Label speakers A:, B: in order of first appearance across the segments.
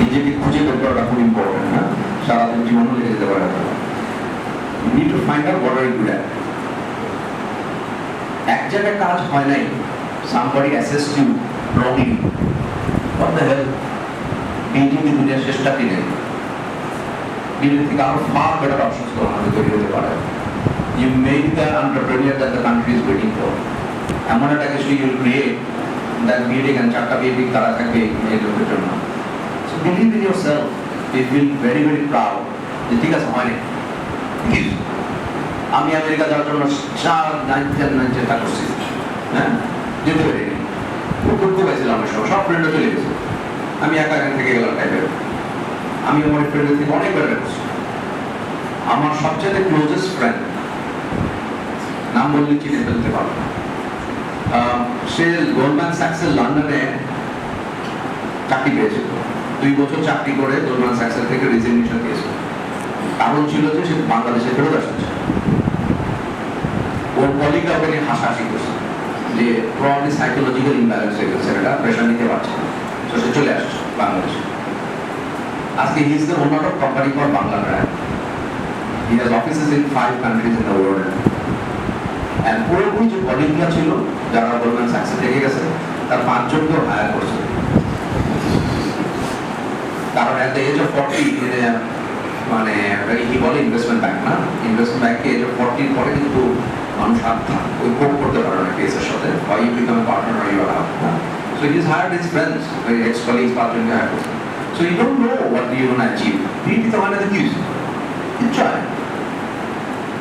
A: নিজেকে খুঁজে বের করাটা খুব ইম্পর্টেন্ট হ্যাঁ? সারাদিন জীবনও লেগে যেতে পারে। নিড টু ফাইন্ড এক জায়গায় কাজ হয় নাই somebody assess you wrongly what the দুনিয়ার কিনে থেকে আরও ফার বেটার অপশনস হাতে তৈরি হতে পারে। You make the entrepreneur that the country is waiting for এমন একটা কিছু ইউ ক্রিয়েট দ্যাট বিল্ডিং চারটা বিল্ডিং তারা থাকবে এই লোকের জন্য। In yourself you feel very very proud যে ঠিক আছে হয়নি। আমি আমেরিকা যাওয়ার জন্য চার নাইনটেন নাইন চেষ্টা করছি। হ্যাঁ? যেতে পারিনি। খুব দুঃখ পাইছিলাম ওই সময়। সব ফ্রেন্ডরা চলে গেছে। আমি একা এখান থেকে গেলাম টাইপের আমি আমার ফ্রেন্ডের থেকে অনেক বেটার করছি আমার সবচেয়ে ক্লোজেস্ট ফ্রেন্ড নাম বললে চিনে ফেলতে পারব সে গোল্ডম্যান স্যাক্সের লন্ডনে চাকরি পেয়েছিল। দুই বছর চাকরি করে গোল্ডম্যান স্যাক্সের থেকে রিজিগনেশন দিয়েছিল কারণ ছিল যে সে বাংলাদেশে ফেরত আসছে ওর কলিগরা ওকে নিয়ে হাসাহাসি করছে যে প্রবলি সাইকোলজিক্যাল ইমব্যালেন্স হয়ে গেছে এটা প্রেশার নিতে পারছে তো সে চলে আসছে বাংলাদেশে। আজকে he is the owner of company for Bangla brand he has offices in five countries in the world and পুরোপুরি যে কলিগরা ছিল, যারা গোল্ডম্যান স্যাক্সে থেকে গেছে, তার পাঁচজনকেও হায়ার করছে। কারণ at the age of forty মানে কি বলে ইনভেস্টমেন্ট ব্যাংক না ইনভেস্টমেন্ট ব্যাংকে এজ অফ ফর্টির পরে কিন্তু মানুষ হাত ওই কোপ করতে পারে না কেসের সাথে বা you become partner or you are out so he is hired his friends ex colleagues পাঁচজনকে হায়ার করছে so you don't know what you gonna achieve PT তো মানে কি You try.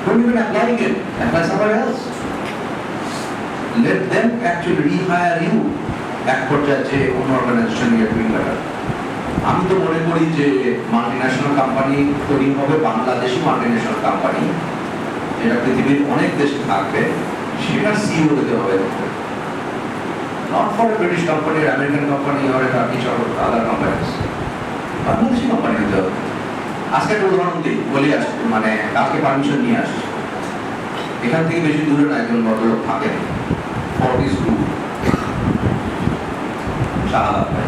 A: Don't even applying it. Apply somewhere else. Let them actually rehire you. এক পর্যায়ে যে অন্য organisation নিয়ে ডুইং বেটার আমি তো মনে করি যে মাল্টি ন্যাশনাল কোম্পানি তৈরি হবে, বাংলাদেশি মাল্টি ন্যাশনাল কোম্পানি যেটা পৃথিবীর অনেক দেশে থাকবে, সেটা সিইও হতে হবে। Not for British company American company R Turkish আর আদার কোম্পানিজ বাংলাদেশি কোম্পানি হতে হবে। আজকে একটা উদাহরণ দিই, বলি আস মানে কালকে পারমিশন নিয়ে আসছি। এখান থেকে বেশি দূরে না, একজন ভদ্রলোক থাকেন টু শাহাদাত ভাই।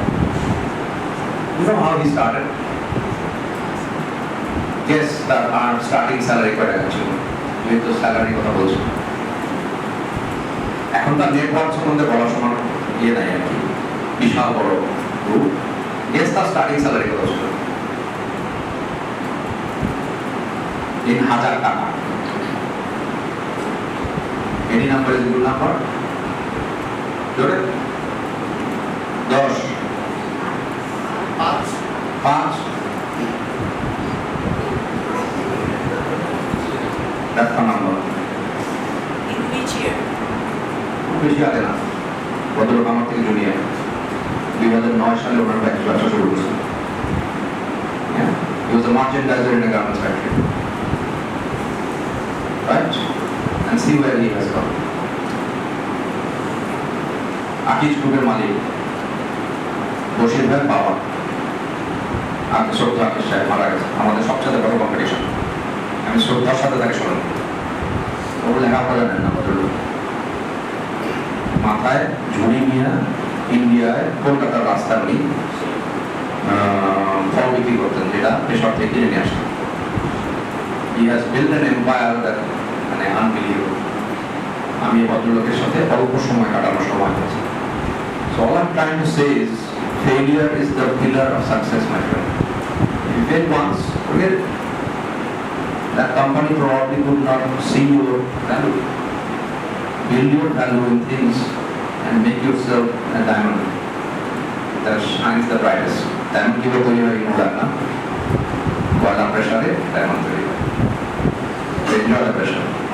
A: You know how he started? Guess তার আর স্টার্টিং স্যালারি টাকা ছিল যেহেতু স্যালারি কথা বলছি এখন তার নেটওয়ার্ক সম্বন্ধে বলার সমান ইয়ে নাই আর কি। বিশাল বড় গ্রুপ গেস তার স্টার্টিং স্যালারি কত ছিল তিন হাজার টাকা। Any number is good number জোরে দশ
B: পাঁচ
A: একটা নাম্বার
B: in which
A: বেশি আগে না ভদ্রলোক আমার থেকে জুনিয়র দুই হাজার নয় সালে ওনার ব্যবসা শুরু করছে He was a merchandiser in a garments factory. Right? And see where he has gone. Akij গ্রুপের মালিক বসির ভাই বাবা আগে শ্রদ্ধা আকিজ সাহেব মারা গেছে আমাদের সবচেয়ে বড় কম্পিটিশন আমি শ্রদ্ধার সাথে তাকে স্মরণ। ও লেখাপড়া জানেন না ভদ্রলোক। মাথায় ঝুড়ি নিয়ে ইন্ডিয়ায় কলকাতার রাস্তা আহ, ফল বিক্রি করতেন যেটা পেশর থেকে কিনে নিয়ে আসতেন। He has build an empire that মানে আনবিলিভেবল আমি ভদ্রলোকের সাথে অল্প সময় কাটানোর সময় হয়েছে। So all I'm trying to say is failure is the pillar of success, my friend. If you fail once, forget it. That company probably would not see your value. Build your value in things and make yourself a diamond that shines the brightest. Diamond giver to you, know that, na? While pressure, eh? diamond to you. Enjoy the pressure.